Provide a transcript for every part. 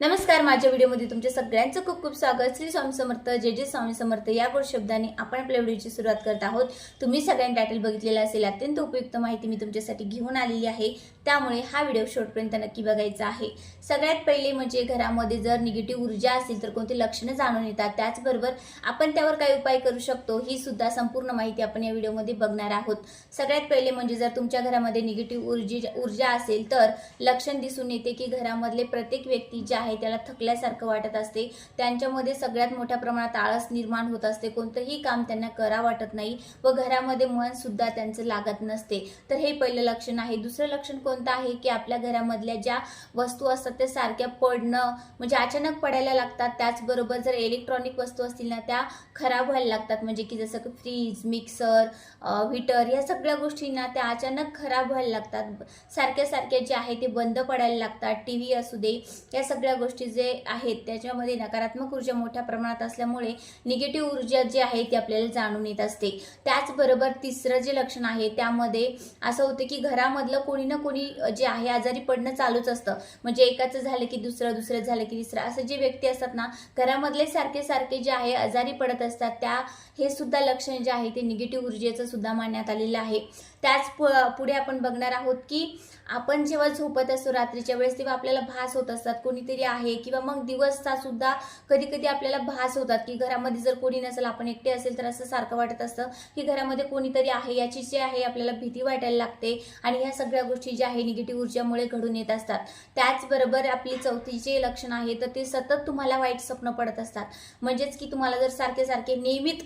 नमस्कार माझ्या व्हिडिओमध्ये तुमच्या सगळ्यांचं खूप खूप स्वागत. श्री स्वामी समर्थ जे जे स्वामी समर्थ. या गोड शब्दाने आपण आपल्या व्हिडिओची सुरुवात करत आहोत. तुम्ही सगळ्यांनी टायटल बघितलेला असेल अत्यंत उपयुक्त माहिती मी तुमच्यासाठी घेऊन आलेली आहे. त्यामुळे हा व्हिडिओ शेवटपर्यंत नक्की बघायचा आहे. सगळ्यात पहिले म्हणजे घरामध्ये जर निगेटिव्ह ऊर्जा असेल तर कोणती लक्षणं जाणून येतात? त्याचबरोबर आपण त्यावर काय उपाय करू शकतो ही सुद्धा संपूर्ण माहिती आपण या व्हिडिओमध्ये बघणार आहोत. सगळ्यात पहिले म्हणजे जर तुमच्या घरामध्ये निगेटिव्ह ऊर्जे ऊर्जा असेल तर लक्षण दिसून येते की घरामधले प्रत्येक व्यक्ती जे आहे त्याला थकल्यासारखं वाटत असते. त्यांच्यामध्ये सगळ्यात मोठ्या प्रमाणात आळस निर्माण होत असते. कोणतंही काम त्यांना करा वाटत नाही व घरामध्ये मन सुद्धा त्यांचं लागत नसते. तर हे पहिलं लक्षण आहे. दुसरं लक्षण कोणतं आहे की आपल्या घरामधल्या ज्या वस्तू असतात त्या सारख्या पडणं म्हणजे अचानक पडायला लागतात. त्याचबरोबर जर इलेक्ट्रॉनिक वस्तू असतील ना त्या खराब व्हायला लागतात. म्हणजे की जसं की फ्रीज मिक्सर व्हीटर या सगळ्या गोष्टींना त्या अचानक खराब व्हायला लागतात. सारख्या सारख्या जे आहे ते बंद पडायला लागतात. टी व्ही असू दे या सगळ्या गोष्टी जे आहेत त्याच्यामध्ये नकारात्मक ऊर्जा मोठ्या प्रमाणात असल्यामुळे निगेटिव्ह ऊर्जा जी आहे ती आपल्याला जाणून येत असते. त्याचबरोबर तिसरं जे लक्षण आहे त्यामध्ये असं होतं की घरामधलं कोणी ना कोणी जे आहे आजारी पडणं चालूच असतं. म्हणजे एकाचं झालं की दुसरं दुसरं झालं की तिसरं. असं जे व्यक्ती असतात ना घरामधले सारखे सारखे जे आहे आजारी पडत असतात त्या हे सुद्धा लक्षण जे आहे ते निगेटिव्ह ऊर्जेचं सुद्धा मानण्यात आलेलं आहे. त्याच पु- पुढे आपण बघणार आहोत की आपण जेव्हा झोपत असतो रात्रीच्या वेळेस तेव्हा आपल्याला भास होत असतात. कोणीतरी आहे किंवा मग दिवसचा सुद्धा कधी कधी आपल्याला भास होतात की घरामध्ये जर कोणी नसेल आपण एकटे असेल तर असं सारखं वाटत असतं की घरामध्ये कोणीतरी आहे. याची जी आहे आपल्याला भीती वाटायला लागते आणि ह्या सगळ्या गोष्टी ज्या आहे निगेटिव्ह ऊर्जामुळे घडून येत असतात. त्याचबरोबर आपली चौथीचे लक्षण आहे तर ते सतत तुम्हाला वाईट स्वप्न पडत असतात. म्हणजेच की तुम्हाला जर सारखे सारखे नियमित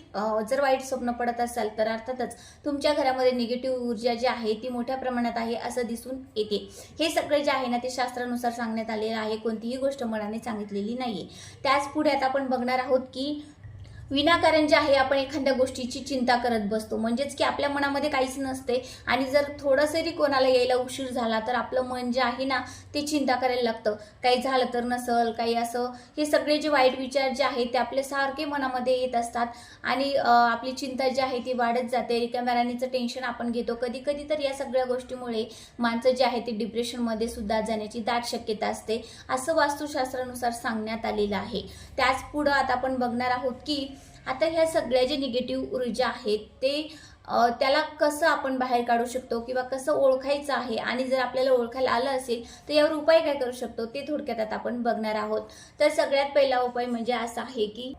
जर वाईट स्वप्न पडत असाल तर अर्थातच तुमच्या घरामध्ये निगेटिव्ह ऊर्जा जी आहे ती मोठ्या प्रमाणात आहे असं दिसून येते. हे सगळे जे आहे ना ते शास्त्रानुसार सांगण्यात आलेलं आहे. कोणतीही गोष्ट मनाने सांगितलेली नाही त्याच पुढे आता आपण बघणार आहोत की विनाकारण जे आहे आपण एखाद्या गोष्टीची चिंता करत बसतो. म्हणजेच की आपल्या मनामध्ये काहीच नसते आणि जर थोडंसं जरी कोणाला यायला उशीर झाला तर आपलं मन जे आहे ना ते चिंता करायला लागतं. काही झालं तर नसल काही असं. हे सगळे जे वाईट विचार जे आहेत ते आपले सारखे मनामध्ये येत असतात. आणि आपली चिंता जी आहे ती वाढत जाते. रिकाम्या राणीचं टेन्शन आपण घेतो. कधी कधी तर या सगळ्या गोष्टीमुळे माणसं जे आहे ते डिप्रेशनमध्ये सुद्धा जाण्याची दाट शक्यता असते. असं वास्तुशास्त्रानुसार सांगण्यात आलेलं आहे. त्याच पुढं आता आपण बघणार आहोत की आता ह्या सगळ्या जे निगेटिव्ह ऊर्जा आहेत ते त्याला कसं आपण बाहेर काढू शकतो किंवा कसं ओळखायचं आहे आणि जर आपल्याला ओळखायला आलं असेल तर यावर उपाय काय करू शकतो ते थोडक्यात आता आपण बघणार आहोत. तर सगळ्यात पहिला उपाय म्हणजे असा आहे की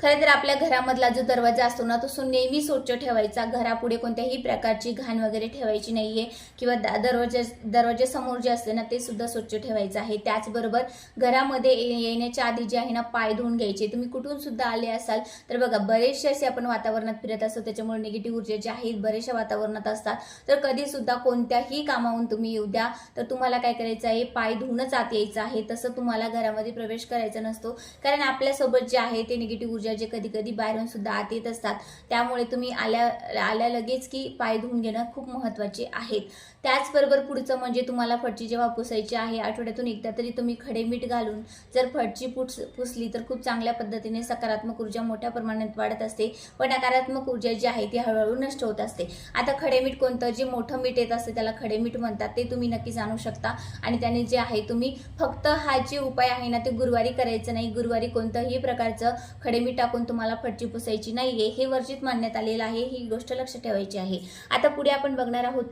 खरं तर आपल्या घरामधला जो दरवाजा असतो ना तो सो नेहमी स्वच्छ ठेवायचा. घरापुढे कोणत्याही प्रकारची घाण वगैरे ठेवायची नाहीये. किंवा दरवाजा दरवाजासमोर जे असते ना ते सुद्धा स्वच्छ ठेवायचं आहे. त्याचबरोबर घरामध्ये ये- येण्याच्या आधी जे आहे ना पाय धुवून घ्यायचे. तुम्ही कुठून सुद्धा आले असाल तर बघा बरेचसे असे आपण वातावरणात फिरत असतो. त्याच्यामुळे निगेटिव्ह ऊर्जा जे आहेत बरेचशा वातावरणात असतात. तर कधी सुद्धा कोणत्याही कामाहून तुम्ही येऊ द्या. तर तुम्हाला काय करायचं आहे पाय धुवूनच आत यायचं आहे. तसं तुम्हाला घरामध्ये प्रवेश करायचा नसतो. कारण आपल्यासोबत जे आहे ते निगेटिव्ह ऊर्जा ऊर्जा जे कधी कधी बाहेरून सुद्धा आत येत असतात त्यामुळे तुम्ही आल्या आल्या लगेच की पाय धुवून घेणं खूप महत्त्वाचे आहेत. त्याचबरोबर पुढचं म्हणजे तुम्हाला फटची जेव्हा पुसायची आहे आठवड्यातून एकदा तरी तुम्ही खडे मीठ घालून जर फटची पुस पुसली तर खूप चांगल्या पद्धतीने सकारात्मक ऊर्जा मोठ्या प्रमाणात वाढत असते. पण नकारात्मक ऊर्जा जी आहे ती हळूहळू नष्ट होत असते. आता खडे मीठ कोणतं जे मोठं मीठ येत असते त्याला खडे मीठ म्हणतात ते तुम्ही नक्की जाणू शकता. आणि त्याने जे आहे तुम्ही फक्त हा जे उपाय आहे ना ते गुरुवारी करायचं नाही. गुरुवारी कोणतंही प्रकारचं खडे मीठ टाकून तुम्हाला फटची पुसायची नाहीये हे वर्जित मानण्यात आलेलं आहे ही गोष्ट लक्षात ठेवायची आहे. आता पुढे आपण बघणार आहोत.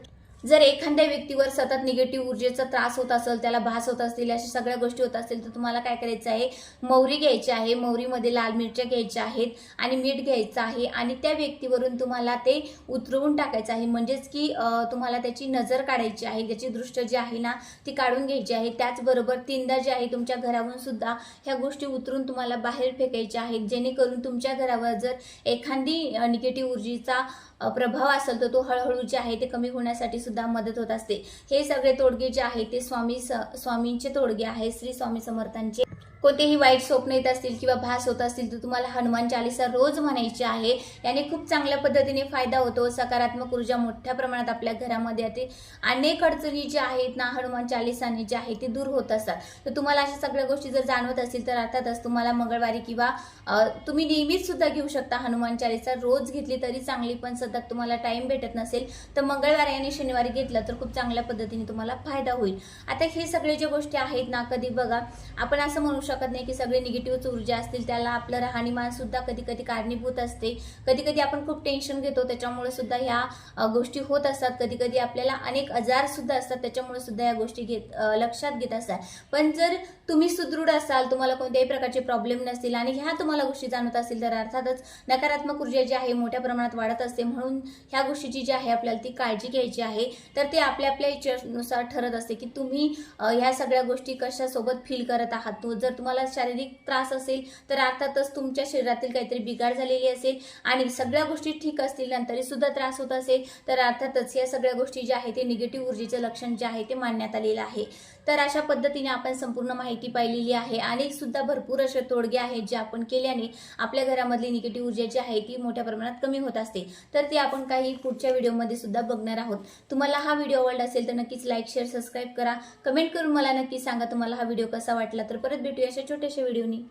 जर एखाद्या व्यक्तीवर सतत निगेटिव्ह ऊर्जेचा त्रास होत असेल त्याला भास होत असतील अशा सगळ्या गोष्टी होत असतील तर तुम्हाला काय करायचं आहे? मोहरी घ्यायची आहे. मोहरीमध्ये लाल मिरच्या घ्यायच्या आहेत आणि मीठ घ्यायचं आहे आणि त्या व्यक्तीवरून तुम्हाला ते उतरवून टाकायचं आहे. म्हणजेच की तुम्हाला त्याची नजर काढायची आहे. त्याची दृष्ट जी आहे ना ती काढून घ्यायची आहे. त्याचबरोबर तीनदा जे आहे तुमच्या घरावरून सुद्धा ह्या गोष्टी उतरून तुम्हाला बाहेर फेकायच्या आहेत. जेणेकरून तुमच्या घरावर जर एखादी निगेटिव्ह ऊर्जेचा प्रभाव असेल तर तो हळूहळू जे आहे ते कमी होण्यासाठी सुद्धा मदत होत असते. हे सगळे तोडगे जे आहे ते स्वामी स्वामींचे तोडगे आहे श्री स्वामी समर्थांचे कोणतेही वाईट स्वप्न येत असतील किंवा भास होत असतील तर तुम्हाला हनुमान चालिसा रोज म्हणायची आहे. याने खूप चांगल्या पद्धतीने फायदा होतो. सकारात्मक ऊर्जा मोठ्या प्रमाणात आपल्या घरामध्ये येते. अनेक अडचणी ज्या आहेत ना हनुमान चालिसाने जे आहे ते दूर होत असतात. तर तुम्हाला अशा सगळ्या गोष्टी जर जाणवत असतील तर अर्थातच तुम्हाला मंगळवारी किंवा तुम्ही नियमित सुद्धा घेऊ शकता हनुमान चालिसा. रोज घेतली तरी चांगली पण सतत तुम्हाला टाइम भेटत नसेल तर मंगळवारी आणि शनिवारी घेतलं तर खूप चांगल्या पद्धतीने तुम्हाला फायदा होईल. आता हे सगळे जे गोष्टी आहेत ना कधी बघा आपण असं म्हणू शकतो नाही की सगळे निगेटिव्ह ऊर्जा असतील त्याला आपलं राहणीमान सुद्धा कधी कधी कारणीभूत असते. कधी कधी आपण खूप टेन्शन घेतो त्याच्यामुळे सुद्धा ह्या गोष्टी होत असतात. कधी कधी आपल्याला अनेक आजार सुद्धा असतात त्याच्यामुळे सुद्धा या गोष्टी घेत लक्षात घेत असतात. पण जर तुम्ही सुदृढ असाल तुम्हाला कोणत्याही प्रकारचे प्रॉब्लेम नसतील आणि ह्या तुम्हाला गोष्टी जाणवत असतील तर अर्थातच नकारात्मक ऊर्जा जी आहे मोठ्या प्रमाणात वाढत असते. म्हणून ह्या गोष्टीची जी आहे आपल्याला ती काळजी घ्यायची आहे. तर ते आपल्या आपल्या इच्छेनुसार ठरत असते की तुम्ही ह्या सगळ्या गोष्टी कशासोबत फील करत आहात? तो जर तुम्हाला शारीरिक त्रास असेल तर अर्थातच तुमच्या शरीरातील काहीतरी बिघाड झालेली असेल आणि सगळ्या गोष्टी ठीक असतील आणि तरी सुद्धा त्रास होत असेल तर अर्थातच या सगळ्या गोष्टी ज्या आहेत ते निगेटिव्ह ऊर्जेचं लक्षण जे आहे ते मानण्यात आलेलं आहे. तर अशा पद्धतीने आपण संपूर्ण माहिती पाहिलेली आहे. आणि सुद्धा भरपूर असे तोडगे आहेत जे आपण केल्याने आपल्या घरामधली निगेटिव्ह ऊर्जा जी आहे ती मोठ्या प्रमाणात कमी होत असते. तर ते आपण काही पुढच्या व्हिडिओमध्ये सुद्धा बघणार आहोत. तुम्हाला हा व्हिडिओ आवडला असेल तर नक्कीच लाईक शेअर सबस्क्राईब करा. कमेंट करून मला नक्की सांगा तुम्हाला हा व्हिडिओ कसा वाटला तर परत भेटूया अशा छोट्याशा व्हिडिओनी.